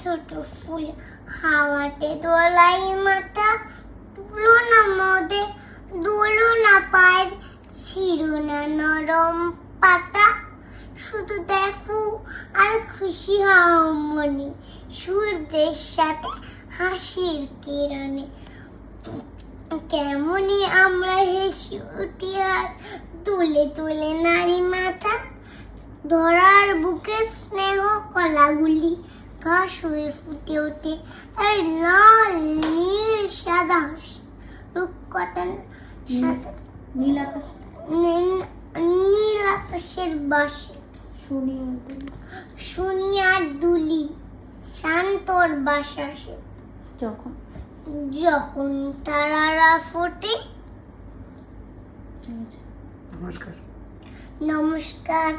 ছোট ফুল হাওয়াতে দোলাই মাথা, তুলো না মদে, দুলো না পায়ের ছিড়ো না নরম পাতা। শুধু দেখো আর খুশি হও মনে, সূর্যের সাথে হাসির কিরণে। কেমনই আমরা হেসে উঠি আর তুলে তুলে নারী মাথা, ধরার বুকে স্নেহ কলাগুলি। ঘাস হয়ে ফুটে ওঠে আর লাল নীল সাদা রূপকথন সাদা নীল আকাশ। নীল- আকাশের বাসে শুনি শুনি আর দুলি শান্তর বাসাসে যখন। যখন তারারা ফোটে। নমস্কার। নমস্কার।